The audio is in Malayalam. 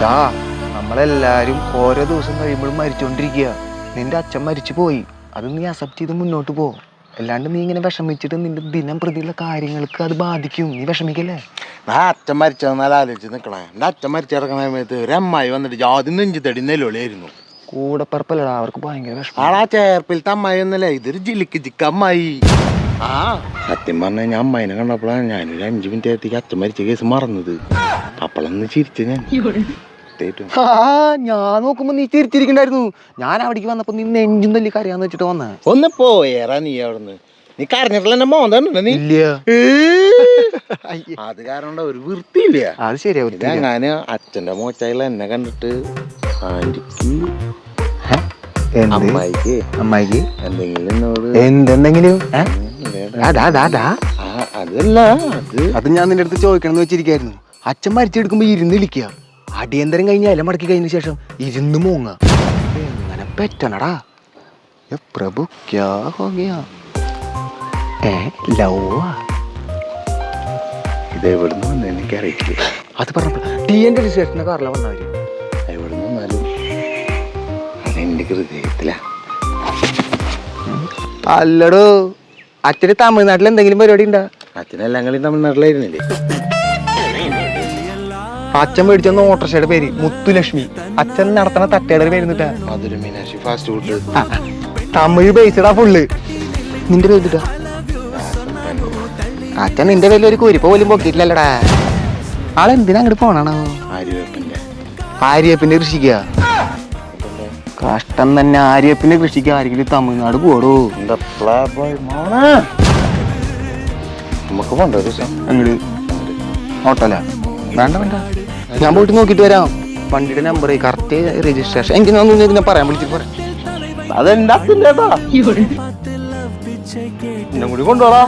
ദാ നമ്മളെല്ലാരും ഓരോ ദിവസം കഴിയുമ്പോഴും മരിച്ചോണ്ടിരിക്കുക. നിന്റെ അച്ഛൻ മരിച്ചു പോയി. അത് നീ അക്സെപ്റ്റ് ചെയ്ത് മുന്നോട്ട് പോ. അല്ലാണ്ട് നീ ഇങ്ങനെ വിഷമിച്ചിട്ട് നിന്റെ ദിനം പ്രതിയുള്ള കാര്യങ്ങൾക്ക് അത് ബാധിക്കും. നീ വിഷമിക്കല്ലേ? ആ അച്ഛൻ മരിച്ചതെന്നാൽ ആലോചിച്ച് നിൽക്കണേ എന്റെ അച്ഛൻ മരിച്ചു കിടക്കുന്ന സമയത്ത് ഒരു അമ്മായി വന്നിട്ട് ജാതി നെഞ്ചു തടി നെല്ലുളിയായിരുന്നു. കൂടെ പറപ്പല്ലടാ അവർക്ക് ഭയങ്കര വിഷമം. ആളാ ചേർപ്പിലത്തെ അമ്മായി എന്നല്ലേ? ഇതൊരു ജിലിക്ക് ജിക്ക അമ്മായി. ആ. സത്യം പറഞ്ഞ ഞാൻ അമ്മായിനെ കണ്ടപ്പോഴാണ് ഞാനൊരു അഞ്ചു മിനിറ്റ് ആയത്തേക്ക് അച്ഛൻ മരിച്ച കേസ് മറന്നത്. അപ്പോഴൊന്ന് ചിരിച്ചു ഞാൻ. ആ ഞാൻ നോക്കുമ്പോ നീ തിരിച്ചിരിക്കണ്ടായിരുന്നു ഞാൻ അവിടേക്ക് വന്നപ്പോ നീ നെഞ്ചും തല്ലി കരയാന്ന് വെച്ചിട്ട് വന്ന. ഒന്ന് പോയേറാ നീ അവിടുന്ന്. നീ കരഞ്ഞിട്ടുള്ള എന്നെ മോന്തണ്ട നീ. ഇല്ല. അത് കാരണം ഒരു വൃത്തിയില്ല. അത് ശരിയാ ഞാൻ ഞാൻ അച്ഛന്റെ മോച്ചായില്ല എന്നെ കണ്ടിട്ട് ആന്റിക്ക് അമ്മായിക്ക്. അമ്മായിക്ക്? എന്തെങ്കിലും എന്നോട് എന്തെന്തെങ്കിലും? അതല്ല അത് അത് ഞാൻ നിന്റെ അടുത്ത് ചോദിക്കണം എന്ന് വെച്ചിരിക്കായിരുന്നു. അച്ഛൻ മരിച്ചെടുക്കുമ്പോ ഇരുന്ന് വിളിക്കുക അടിയന്തരം കഴിഞ്ഞ ഇല മടക്കി കഴിഞ്ഞ ശേഷം ഇരുന്ന് മൂങ്ങ. എങ്ങനെ പറ്റണടാ? പ്രഭു ക്യാ ഹോ ഗയാ ഏ ലവാ. ഇത് എവിടുന്ന് വന്നു എനിക്കറിയില്ല. അത് പറഞ്ഞപ്പോ ടി എന്റെ രജിസ്ട്രേഷന്റെ കാറില വന്നവര് എവിടുന്ന് വന്നാലും അതെന്റെ ഹൃദയത്തിലാ. അല്ലടോ അച്ഛന് തമിഴ്നാട്ടിൽ എന്തെങ്കിലും പരിപാടി ഉണ്ടാ? അച്ഛനെല്ലാം കളി തമിഴ്നാട്ടിലായിരുന്നില്ലേ? അച്ഛൻ മേടിച്ചെന്ന ഓട്ടർഷയുടെ പേര് മുത്തുലക്ഷ്മി. അച്ഛൻ നടത്തണ തട്ടയുടെ പേര് എന്നിട്ടാ മീനാക്ഷി ഫാസ്റ്റ് ഫുഡ്. തമിഴ് ബേസ്ഡാ ഫുള്ള് നിന്റെ പേര് അച്ഛൻ നിന്റെ പേരിൽ ഒരു കുരിപ്പ് പോലും പൊക്കിയിട്ടില്ലല്ലടാ. ആളെന്തിനാ അങ്ങോട്ട് പോണാണോ? ആര്യപ്പിന്റെ കൃഷിക്ക. കഷ്ടം തന്നെ ആര്യപ്പിന്റെ കൃഷിക്ക് ആരെങ്കിലും തമിഴ്നാട് പോടോ? നമുക്ക് പോണ്ടോ അങ്ങോട്ട് ഓട്ടോല വേണ്ട വേണ്ട. ഞാൻ പോയിട്ട് നോക്കിട്ട് വരാം. വണ്ടിയുടെ നമ്പർ കറക്റ്റ് രജിസ്ട്രേഷൻ എനിക്ക് ഞാൻ പറയാൻ വിളിച്ചിട്ട് പറയാം അതെന്താ എന്നെ കൂടി കൊണ്ടുപോടാ.